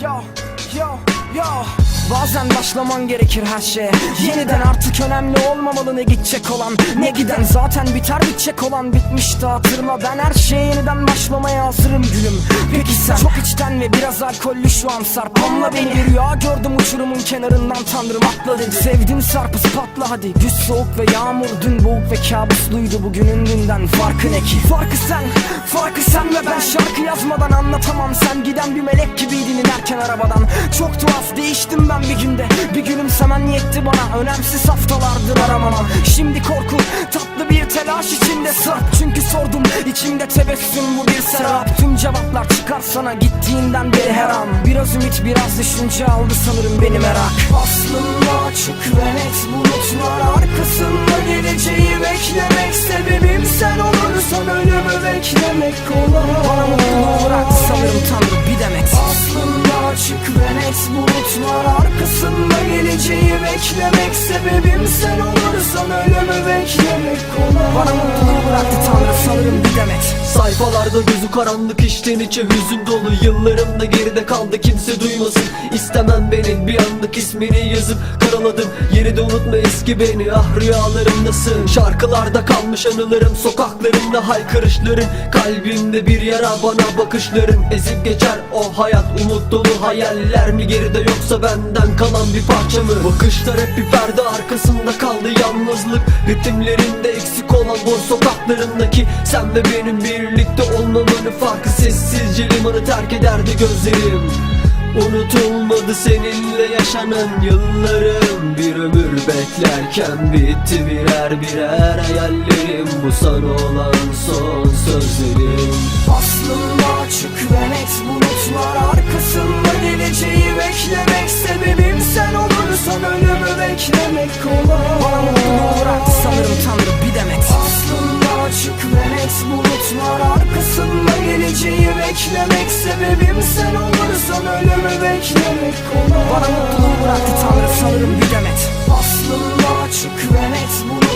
要要。Yo Bazen başlaman gerekir her şeye. Yeniden artık önemli olmamalı ne gidecek olan. Ne giden zaten biter bitecek olan bitmişti hatırla. Ben her şeye yeniden başlamaya hazırım gülüm. Peki sen? Çok içten ve biraz alkollü şu an Sarp. Anla beni bir rüya gördüm uçurumun kenarından tanrım. Atla dedi Sevdim Sarp'ı patla hadi. Güz soğuk ve yağmur dün boğuk ve kabusluydu bugünün dünden. Farkı ne ki? Farkı sen, farkı sen ve ben Şarkı yazmadan anlatamam. Sen Giden bir melek gibiydin inerken arabadan. Çok tuhaf değiştim ben bir günde. Bir gülümsemen yetti bana. Önemsiz haftalardır aramamam Şimdi korku tatlı bir telaş içinde. Sarp çünkü sordum. İçimde tebessüm bu bir serap. Tüm cevaplar çıkar sana gittiğinden beri her an. Biraz ümit biraz düşünce aldı sanırım beni merak. Aslında açık ve net bulutlar arkasında geleceği beklemek Sebebim. Sen olursan ölümü beklemek kolay net bulutlar arkasında geleceği beklemek Sebebim. Sen olursan ölümü beklemek kolay. Bana mutluluğu bıraktı tanrı sanırım Sayfalarda gözü karanlık içten içe hüzün dolu. Yıllarım da geride kaldı kimse duymasın. İstemem beni bir anlık ismini yazıp karaladım. Yeri de unutma eski beni ah rüyalarımdasın Şarkılarda kalmış anılarım sokaklarında haykırışların. Kalbimde bir yara bana bakışların. Ezip geçer o hayat umut dolu hayaller mi? Geride yoksa benden kalan bir parça mı? Bakışlar hep bir perde arkasında kaldı yalnızlık. Ritimlerinde eksik olan boş sokaklarındaki Sen ve benim birlikte olmamın farkı. Sessizce limanı terk ederdi gözlerim. Unutulmadı seninle yaşanan yıllarım. Bir ömür beklerken bitti birer birer hayallerim. Bu sana olan son sözlerim. Aslında açık ve net bulutlar arkasında geleceği beklemek beklemek Sebebim. Sen olursan ölümü beklemek kolay. Bana mutluluğu bıraktı tanrı sanırım bir demet Aslında açık ve net arkasında